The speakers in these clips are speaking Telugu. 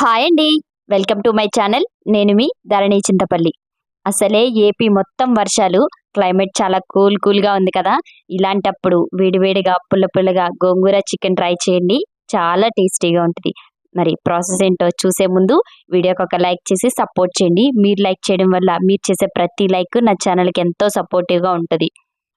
హాయ్ అండి. వెల్కమ్ టు మై ఛానల్ నేను మీ ధరణి చింతపల్లి. అసలే ఏపీ మొత్తం వర్షాలు క్లైమేట్ చాలా కూల్ కూల్గా ఉంది కదా. ఇలాంటప్పుడు వేడివేడిగా పుల్ల పుల్లగా గోంగూర చికెన్ ట్రై చేయండి. చాలా టేస్టీగా ఉంటుంది. మరి ప్రాసెస్ ఏంటో చూసే ముందు వీడియోకి ఒక లైక్ చేసి సపోర్ట్ చేయండి. మీరు లైక్ చేయడం వల్ల మీరు చేసే ప్రతి లైక్ నా ఛానల్కి ఎంతో సపోర్టివ్గా ఉంటుంది.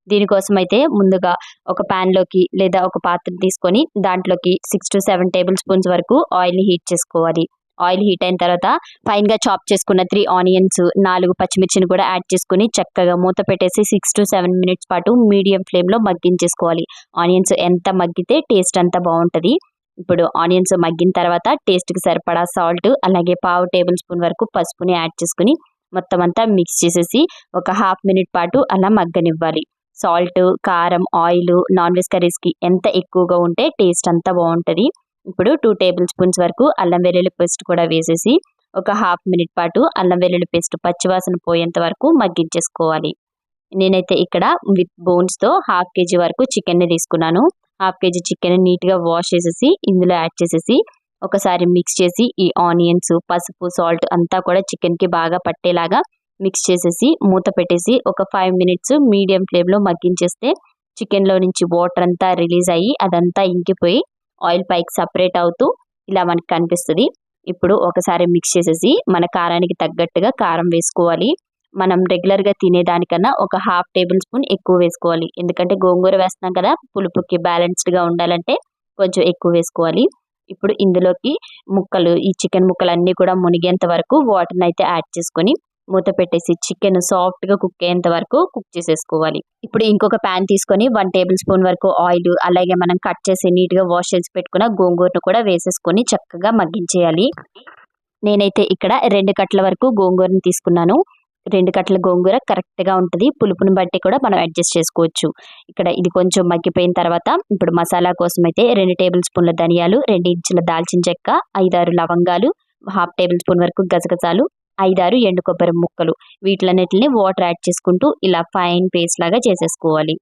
దీనికోసం అయితే ముందుగా ఒక ప్యాన్లోకి లేదా ఒక పాత్ర తీసుకొని దాంట్లోకి six to seven tablespoons వరకు ఆయిల్ని హీట్ చేసుకోవాలి. ఆయిల్ హీట్ అయిన తర్వాత ఫైన్గా చాప్ చేసుకున్న త్రీ ఆనియన్స్ నాలుగు పచ్చిమిర్చిని కూడా యాడ్ చేసుకుని చక్కగా మూత పెట్టేసి సిక్స్ టు సెవెన్ మినిట్స్ పాటు మీడియం ఫ్లేమ్లో మగ్గించేసుకోవాలి. ఆనియన్స్ ఎంత మగ్గితే టేస్ట్ అంత బాగుంటుంది. ఇప్పుడు ఆనియన్స్ మగ్గిన తర్వాత టేస్ట్కి సరిపడా సాల్ట్ అలాగే పావు టేబుల్ స్పూన్ వరకు పసుపుని యాడ్ చేసుకుని మొత్తం అంతా మిక్స్ చేసేసి ఒక హాఫ్ మినిట్ పాటు అలా మగ్గనివ్వాలి. సాల్ట్ కారం ఆయిల్ నాన్ వెజ్ కర్రీస్కి ఎంత ఎక్కువగా ఉంటే టేస్ట్ అంతా బాగుంటుంది. ఇప్పుడు టూ టేబుల్ స్పూన్స్ వరకు అల్లం వెల్లుల్లి పేస్ట్ కూడా వేసేసి ఒక హాఫ్ మినిట్ పాటు అల్లం వెల్లుల్లి పేస్ట్ పచ్చివాసన పోయేంత వరకు మగ్గించేసుకోవాలి. నేనైతే ఇక్కడ విత్ బోన్స్తో హాఫ్ కేజీ వరకు చికెన్ని తీసుకున్నాను. హాఫ్ కేజీ చికెన్ నీట్గా వాష్ చేసేసి ఇందులో యాడ్ చేసేసి ఒకసారి మిక్స్ చేసి ఈ ఆనియన్స్ పసుపు సాల్ట్ అంతా కూడా చికెన్కి బాగా పట్టేలాగా మిక్స్ చేసేసి మూత పెట్టేసి ఒక ఫైవ్ మినిట్స్ మీడియం ఫ్లేమ్లో మగ్గించేస్తే చికెన్లో నుంచి వాటర్ అంతా రిలీజ్ అయ్యి అదంతా ఇంకిపోయి ఆయిల్ పైకి సపరేట్ అవుతూ ఇలా మనకి కనిపిస్తుంది. ఇప్పుడు ఒకసారి మిక్స్ చేసేసి మన కారానికి తగ్గట్టుగా కారం వేసుకోవాలి. మనం రెగ్యులర్గా తినేదానికన్నా ఒక హాఫ్ టేబుల్ స్పూన్ ఎక్కువ వేసుకోవాలి. ఎందుకంటే గోంగూర వేస్తున్నాం కదా పులుపుకి బ్యాలెన్స్డ్గా ఉండాలంటే కొంచెం ఎక్కువ వేసుకోవాలి. ఇప్పుడు ఇందులోకి ముక్కలు ఈ చికెన్ ముక్కలు అన్నీ కూడా మునిగేంత వరకు వాటర్ని అయితే యాడ్ చేసుకొని మూత పెట్టేసి చికెన్ సాఫ్ట్గా కుక్ అయ్యేంత వరకు కుక్ చేసేసుకోవాలి. ఇప్పుడు ఇంకొక ప్యాన్ తీసుకొని వన్ టేబుల్ స్పూన్ వరకు ఆయిల్ అలాగే మనం కట్ చేసి నీట్గా వాష్ చేసి పెట్టుకున్న గోంగూరను కూడా వేసేసుకొని చక్కగా మగ్గించేయాలి. నేనైతే ఇక్కడ రెండు కట్ల వరకు గోంగూరను తీసుకున్నాను. రెండు కట్ల గోంగూర కరెక్ట్గా ఉంటుంది. పులుపుని బట్టి కూడా మనం అడ్జస్ట్ చేసుకోవచ్చు. ఇక్కడ ఇది కొంచెం మగ్గిపోయిన తర్వాత ఇప్పుడు మసాలా కోసం అయితే రెండు టేబుల్ స్పూన్ల ధనియాలు రెండు ఇంచుల దాల్చిన చెక్క ఐదారు లవంగాలు హాఫ్ టేబుల్ స్పూన్ వరకు గసగసాలు ఐదారు ఎండు కొబ్బరి ముక్కలు. వీటిలన్నిటిని వాటర్ యాడ్ చేసుకుంటూ ఇలా ఫైన్ పేస్ట్ లాగా చేసేసుకోవాలి.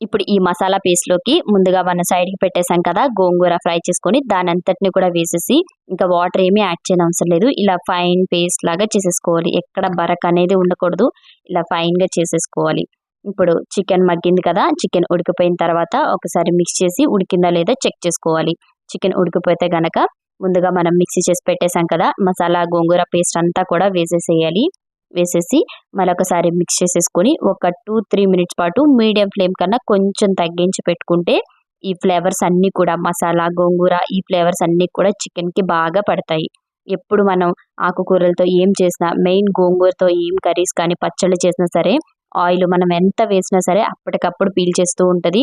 ఇప్పుడు ఈ మసాలా పేస్ట్లోకి ముందుగా మన సైడ్కి పెట్టేసాం కదా గోంగూర ఫ్రై చేసుకొని దాని అంతటిని కూడా వేసేసి ఇంకా వాటర్ ఏమీ యాడ్ చేయని అవసరం లేదు. ఇలా ఫైన్ పేస్ట్ లాగా చేసేసుకోవాలి. ఎక్కడ బరక్ అనేది ఉండకూడదు. ఇలా ఫైన్గా చేసేసుకోవాలి. ఇప్పుడు చికెన్ మగ్గింది కదా చికెన్ ఉడికిపోయిన తర్వాత ఒకసారి మిక్స్ చేసి ఉడికిందా లేదా చెక్ చేసుకోవాలి. చికెన్ ఉడికిపోతే గనక ముందుగా మనం మిక్సీ చేసి పెట్టేసాం కదా మసాలా గోంగూర పేస్ట్ అంతా కూడా వేసేసేయాలి. వేసేసి మరొకసారి మిక్స్ చేసేసుకొని ఒక టూ త్రీ మినిట్స్ పాటు మీడియం ఫ్లేమ్ కన్నా కొంచెం తగ్గించి పెట్టుకుంటే ఈ ఫ్లేవర్స్ అన్నీ కూడా మసాలా గోంగూర ఈ ఫ్లేవర్స్ అన్నీ కూడా చికెన్కి బాగా పడతాయి. ఎప్పుడు మనం ఆకుకూరలతో ఏం చేసినా మెయిన్ గోంగూరతో ఏం కర్రీస్ కానీ పచ్చళ్ళు చేసినా సరే ఆయిల్ మనం ఎంత వేసినా సరే అప్పటికప్పుడు పీల్ చేస్తూ ఉంటుంది.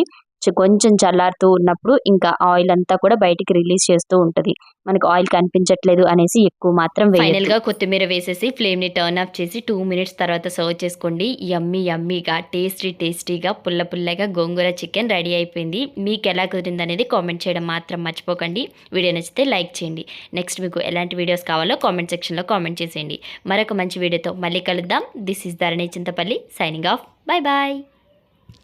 కొంచెం చల్లారుతూ ఉన్నప్పుడు ఇంకా ఆయిల్ అంతా కూడా బయటికి రిలీజ్ చేస్తూ ఉంటుంది. మనకు ఆయిల్ కనిపించట్లేదు అనేసి ఎక్కువ మాత్రం ఫైనల్గా కొత్తిమీర వేసేసి ఫ్లేమ్ని టర్న్ ఆఫ్ చేసి టూ మినిట్స్ తర్వాత సర్వ్ చేసుకోండి. యమ్మీ యమ్మీగా టేస్టీ టేస్టీగా పుల్ల పుల్లగా గోంగూర చికెన్ రెడీ అయిపోయింది. మీకు ఎలా కుదిరింది అనేది కామెంట్ చేయడం మాత్రం మర్చిపోకండి. వీడియో నచ్చితే లైక్ చేయండి. నెక్స్ట్ మీకు ఎలాంటి వీడియోస్ కావాలో కామెంట్ సెక్షన్లో కామెంట్ చేసేయండి. మరొక మంచి వీడియోతో మళ్ళీ కలుద్దాం. This is Dharani Chintapalli signing off. Bye bye.